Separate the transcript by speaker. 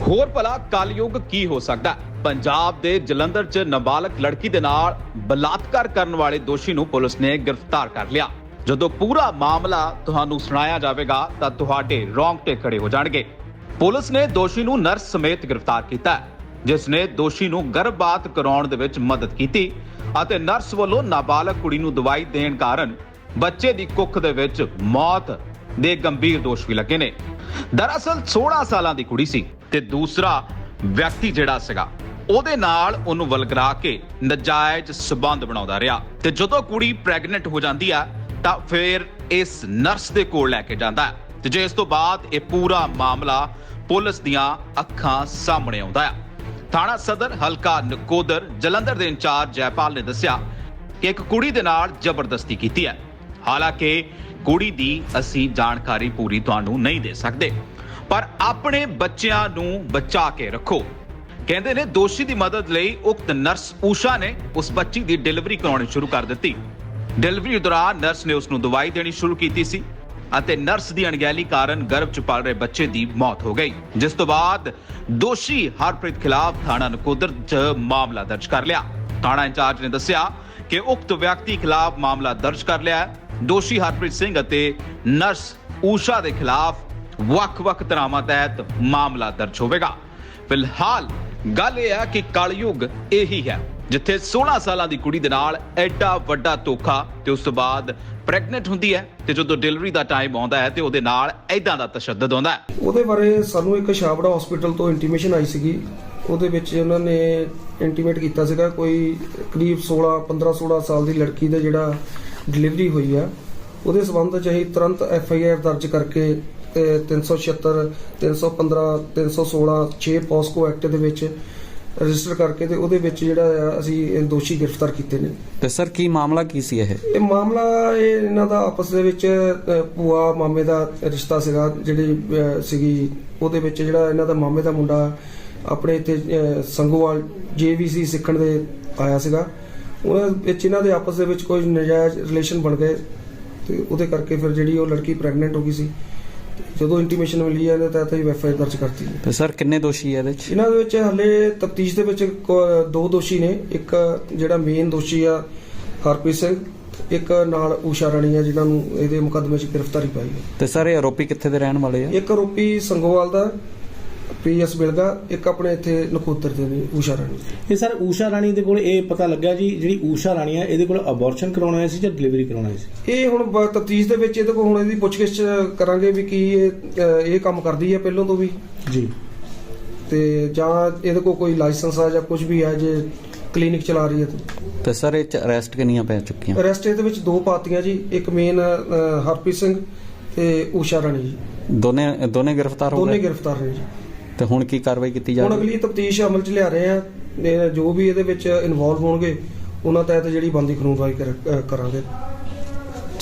Speaker 1: ਹੋਰ ਭਲਾ ਕਲਯੁਗ ਕੀ ਹੋ ਸਕਦਾ? ਪੰਜਾਬ ਦੇ ਜਲੰਧਰ 'ਚ ਨਾਬਾਲਗ ਲੜਕੀ ਦੇ ਨਾਲ ਬਲਾਤਕਾਰ ਕਰਨ ਵਾਲੇ ਦੋਸ਼ੀ ਨੂੰ ਪੁਲਿਸ ਨੇ ਗ੍ਰਿਫਤਾਰ ਕਰ ਲਿਆ। ਜਦੋਂ ਪੂਰਾ ਮਾਮਲਾ ਤੁਹਾਨੂੰ ਸੁਣਾਇਆ ਜਾਵੇਗਾ, ਤਾਂ ਤੁਹਾਡੇ ਰੌਂਗਟੇ ਖੜੇ ਹੋ ਜਾਣਗੇ। ਪੁਲਿਸ ਨੇ ਦੋਸ਼ੀ ਨੂੰ ਨਰਸ ਸਮੇਤ ਗ੍ਰਿਫਤਾਰ ਕੀਤਾ ਜਿਸ ਨੇ ਦੋਸ਼ੀ ਨੂੰ ਗਰਭਪਾਤ ਕਰਾਉਣ ਦੇ ਵਿੱਚ ਮਦਦ ਕੀਤੀ ਅਤੇ ਨਰਸ ਵੱਲੋਂ ਨਾਬਾਲਗ ਕੁੜੀ ਨੂੰ ਦਵਾਈ ਦੇਣ ਕਾਰਨ ਬੱਚੇ ਦੀ ਕੁੱਖ ਦੇ ਵਿੱਚ ਮੌਤ ਦੇ ਗੰਭੀਰ ਦੋਸ਼ ਵੀ ਲੱਗੇ ਨੇ। ਦਰਅਸਲ 16 ਸਾਲਾਂ ਦੀ ਕੁੜੀ ਸੀ ਤੇ ਦੂਸਰਾ ਵਿਅਕਤੀ ਜਿਹੜਾ ਸੀਗਾ, ਉਹਦੇ ਨਾਲ ਉਹਨੂੰ ਵਲਗਰਾ ਕੇ ਨਜਾਇਜ਼ ਸਬੰਧ ਬਣਾਉਂਦਾ ਰਿਹਾ ਤੇ ਜਦੋਂ ਕੁੜੀ ਪ੍ਰੈਗਨੈਂਟ ਹੋ ਜਾਂਦੀ ਆ, ਤਾਂ ਫਿਰ ਇਸ ਨਰਸ ਦੇ ਕੋਲ ਲੈ ਕੇ ਜਾਂਦਾ ਤੇ ਜੇ ਇਸ ਤੋਂ ਬਾਅਦ ਇਹ ਪੂਰਾ ਮਾਮਲਾ ਪੁਲਿਸ ਦੀਆਂ ਅੱਖਾਂ ਸਾਹਮਣੇ ਆਉਂਦਾ ਹੈ। ਥਾਣਾ ਸਦਰ, ਹਲਕਾ ਨਕੋਦਰ, ਜਲੰਧਰ ਦੇ ਇੰਚਾਰਜ ਜੈਪਾਲ ਨੇ ਦੱਸਿਆ ਕਿ ਇੱਕ ਕੁੜੀ ਦੇ ਨਾਲ ਜ਼ਬਰਦਸਤੀ ਕੀਤੀ ਹੈ। ਹਾਲਾਂਕਿ ਕੁੜੀ ਦੀ ਅਸੀਂ ਜਾਣਕਾਰੀ ਪੂਰੀ ਤੁਹਾਨੂੰ ਨਹੀਂ ਦੇ ਸਕਦੇ। ਪਰ ਆਪਣੇ ਬੱਚਿਆਂ ਨੂੰ ਬਚਾ ਕੇ ਰੱਖੋ। ਕਹਿੰਦੇ ਨੇ ਦੋਸ਼ੀ ਦੀ ਮਦਦ ਲਈ ਉਕਤ ਨਰਸ ਊਸ਼ਾ ਨੇ ਉਸ ਬੱਚੀ ਦੀ ਡਿਲੀਵਰੀ ਕਰਾਉਣੀ ਸ਼ੁਰੂ ਕਰ ਦਿੱਤੀ। ਡਿਲੀਵਰੀ ਦੌਰਾਨ ਨਰਸ ਨੇ ਉਸ ਨੂੰ ਦਵਾਈ ਦੇਣੀ ਸ਼ੁਰੂ ਕੀਤੀ ਸੀ ਅਤੇ ਨਰਸ ਦੀ ਅਣਗਹਿਲੀ ਕਾਰਨ ਗਰਭ ਚ ਪਲ ਰਹੇ ਬੱਚੇ ਦੀ ਮੌਤ ਹੋ ਗਈ, ਜਿਸ ਤੋਂ ਬਾਅਦ ਦੋਸ਼ੀ ਹਰਪ੍ਰੀਤ ਖਿਲਾਫ ਥਾਣਾ ਨਕੋਦਰ 'ਚ ਮਾਮਲਾ ਦਰਜ ਕਰ ਲਿਆ। ਥਾਣਾ ਇੰਚਾਰਜ ਨੇ ਦੱਸਿਆ ਕਿ ਉਕਤ ਵਿਅਕਤੀ ਖਿਲਾਫ ਮਾਮਲਾ ਦਰਜ ਕਰ ਲਿਆ ਹੈ। ਦੋਸ਼ੀ ਹਰਪ੍ਰੀਤ ਸਿੰਘ ਅਤੇ ਨਰਸ ਊਸ਼ਾ ਦੇ ਖਿਲਾਫ ਵੱਖ-ਵੱਖ ਧਰਾਵਾਂ ਤਹਿਤ ਮਾਮਲਾ ਦਰਜ ਹੋਵੇਗਾ। ਫਿਲਹਾਲ ਗੱਲ ਇਹ ਹੈ ਕਿ ਕਲਯੁਗ ਇਹੀ ਹੈ। ਜਿੱਥੇ 16 ਸਾਲਾਂ ਦੀ ਕੁੜੀ ਦੇ ਨਾਲ ਐਡਾ ਵੱਡਾ ਧੋਖਾ ਤੇ ਉਸ ਤੋਂ ਬਾਅਦ ਪ੍ਰੈਗਨੈਂਟ ਹੁੰਦੀ ਹੈ ਤੇ ਜਦੋਂ ਡਿਲੀਵਰੀ ਦਾ ਟਾਈਮ ਆਉਂਦਾ ਹੈ ਤੇ ਉਹਦੇ ਨਾਲ ਐਦਾਂ ਦਾ ਤਸ਼ੱਦਦ ਆਉਂਦਾ ਹੈ।
Speaker 2: ਉਹਦੇ ਬਾਰੇ ਸਾਨੂੰ ਇੱਕ ਛਾਬੜਾ ਹਸਪੀਟਲ ਤੋਂ ਇੰਟੀਮੇਸ਼ਨ ਆਈ ਸੀਗੀ। ਉਹਦੇ ਵਿੱਚ ਉਹਨਾਂ ਨੇ ਇੰਟੀਮੇਟ ਕੀਤਾ ਸੀਗਾ ਕੋਈ ਕਰੀਬ 16 15 16 ਸਾਲ ਦੀ ਲੜਕੀ ਦਾ ਜਿਹੜਾ ਡਿਲੀਵਰੀ ਹੋਈ ਆ। ਉਹਦੇ ਸਬੰਧ ਚ ਅਸੀਂ ਤੁਰੰਤ ਐਫ ਆਈ ਆਰ ਦਰਜ ਕਰਕੇ 376 315 316 6 ਪੋਸਕੋ ਐਕਟ ਦੇ ਵਿੱਚ ਰਜਿਸਟਰ ਕਰਕੇ ਤੇ ਉਹਦੇ ਵਿੱਚ ਜਿਹੜਾ ਆ ਅਸੀਂ ਇਹ ਦੋਸ਼ੀ ਗ੍ਰਿਫਤਾਰ ਕੀਤੇ ਨੇ।
Speaker 3: ਤੇ ਸਰ ਕੀ ਮਾਮਲਾ ਕੀ ਸੀ ਇਹ?
Speaker 2: ਇਹ ਮਾਮਲਾ ਇਹ ਇਹਨਾਂ ਦਾ ਆਪਸ ਦੇ ਵਿੱਚ ਅ, ਭੂਆ ਮਾਮੇ ਦਾ ਰਿਸ਼ਤਾ ਸੀਗਾ ਜਿਹੜੀ ਅ, ਸੀਗੀ ਉਹਦੇ ਵਿੱਚ ਜਿਹੜਾ ਇਹਨਾਂ ਦਾ ਮਾਮੇ ਦਾ ਮੁੰਡਾ ਆਪਣੇ ਇੱਥੇ ਅ, ਸੰਗੋਵਾਲ ਜੀਵੀਸੀ ਸਿੱਖਣ ਦੇ ਆਇਆ ਸੀਗਾ। ਉਹਨਾਂ ਵਿੱਚ ਇਹਨਾਂ ਦੇ ਆਪਸ ਦੇ ਵਿੱਚ ਕੋਈ ਨਜਾਇਜ਼ ਰਿਲੇਸ਼ਨ ਬਣ ਗਏ ਤੇ ਉਹਦੇ ਕਰਕੇ ਫਿਰ ਜਿਹੜੀ ਉਹ ਲੜਕੀ ਪ੍ਰੈਗਨੈਂਟ ਹੋ ਗਈ ਸੀ। ਜਦੋਂ ਇੰਟੀਮੇਸ਼ਨ ਮਿਲੀ ਹੈ ਇਹਦੇ ਤਹਿਤ ਹੀ ਐਫ ਆਈ ਆਰ ਦਰਜ ਕਰਤੀ ਹੈ।
Speaker 3: ਤੇ ਸਰ ਕਿੰਨੇ ਦੋਸ਼ੀ ਹੈ ਇਹਦੇ ਚ
Speaker 2: ਇਹਨਾਂ ਦੇ ਵਿੱਚ ਹਲੇ ਤਫਤੀਸ਼ ਦੇ ਵਿੱਚ ਕੋ- ਦੋ ਦੋਸ਼ੀ ਨੇ। ਇੱਕ ਜਿਹੜਾ ਮੇਨ ਦੋਸ਼ੀ ਆ ਹਰਪ੍ਰੀਤ ਸਿੰਘ ਇੱਕ ਨਾਲ ਊਸ਼ਾ ਰਾਣੀ ਆ ਜਿਨ੍ਹਾਂ ਨੂੰ ਇਹਦੇ ਮੁਕੱਦਮੇ 'ਚ ਗ੍ਰਿਫਤਾਰੀ ਪਾਈ ਹੈ।
Speaker 3: ਤੇ ਸਰ ਇਹ ਆਰੋਪੀ ਕਿੱਥੇ ਦੇ ਰਹਿਣ ਵਾਲੇ ਆ?
Speaker 2: ਇੱਕ ਆਰੋਪੀ ਸੰਗੋਵਾਲ ਦਾ ਪੀਐਸ ਬਿਲਗਾ ਇੱਕ ਆਪਣੇ ਇੱਥੇ ਨਕੋਦਰ ਦੇ ਨੇ ਊਸ਼ਾ ਰਾਣੀ।
Speaker 4: ਇਹ ਸਰ ਊਸ਼ਾ ਰਾਣੀ ਦੇ ਕੋਲ ਇਹ ਪਤਾ ਲੱਗਾ ਜੀ ਜਿਹੜੀ ਊਸ਼ਾ ਰਾਣੀ ਹੈ ਇਹਦੇ ਕੋਲ ਅਬੋਰਸ਼ਨ ਕਰਾਉਣਾ ਆਇਆ ਸੀ ਜਾਂ ਡਿਲੀਵਰੀ ਕਰਾਉਣਾ ਆਇਆ ਸੀ?
Speaker 2: ਇਹ ਹੁਣ ਤਫਤੀਸ਼ ਦੇ ਵਿੱਚ ਇਹਦੇ ਕੋਲ ਹੁਣ ਇਹਦੀ ਪੁੱਛਗਿੱਛ ਕਰਾਂਗੇ ਵੀ ਕੀ ਇਹ ਇਹ ਕੰਮ ਕਰਦੀ ਹੈ ਪਹਿਲਾਂ ਤੋਂ ਵੀ।
Speaker 4: ਜੀ।
Speaker 2: ਤੇ ਜਾਂ ਇਹਦੇ ਕੋਲ ਕੋਈ ਲਾਇਸੈਂਸ ਆ ਜਾਂ ਕੁਝ ਵੀ ਹੈ ਜੇ ਕਲੀਨਿਕ ਚਲਾ ਰਹੀ ਹੈ ਤਾਂ।
Speaker 3: ਤੇ ਸਰ ਇਹ ਚ ਅਰੈਸਟ ਕਿੰਨੀਆਂ ਪੈ ਚੁੱਕੀਆਂ?
Speaker 2: ਅਰੈਸਟ ਇਹਦੇ ਵਿੱਚ ਦੋ ਪਾਤੀਆਂ ਜੀ ਇੱਕ ਮੇਨ ਹਰਪ੍ਰੀਤ ਸਿੰਘ ਤੇ ਊਸ਼ਾ ਰਾਣੀ ਜੀ।
Speaker 3: ਦੋਨੇ ਦੋਨੇ ਗ੍ਰਿਫਤਾਰ ਹੋ
Speaker 2: ਦੋਨੇ
Speaker 3: ਗਏ
Speaker 2: ਗ੍ਰਿਫਤਾਰ ਨੇ ਜੀ।
Speaker 3: ਤੇ ਹੁਣ ਕੀ ਕਾਰਵਾਈ ਕੀਤੀ ਜਾ
Speaker 2: ਹੁਣ
Speaker 3: ਰਹੀ
Speaker 2: ਅਗਲੀ ਤਫਤੀਸ਼ ਅਮਲ 'ਚ ਲਿਆ ਰਹੇ ਆ ਤੇ ਜੋ ਵੀ ਇਹਦੇ ਵਿੱਚ ਇਨਵੋਲਵ ਹੋਣਗੇ ਉਹਨਾਂ ਤਹਿਤ ਜਿਹੜੀ ਬੰਦੀ ਕਾਨੂੰਨਵਾਈ ਕਰ- ਅ, ਕਰਾਂਗੇ।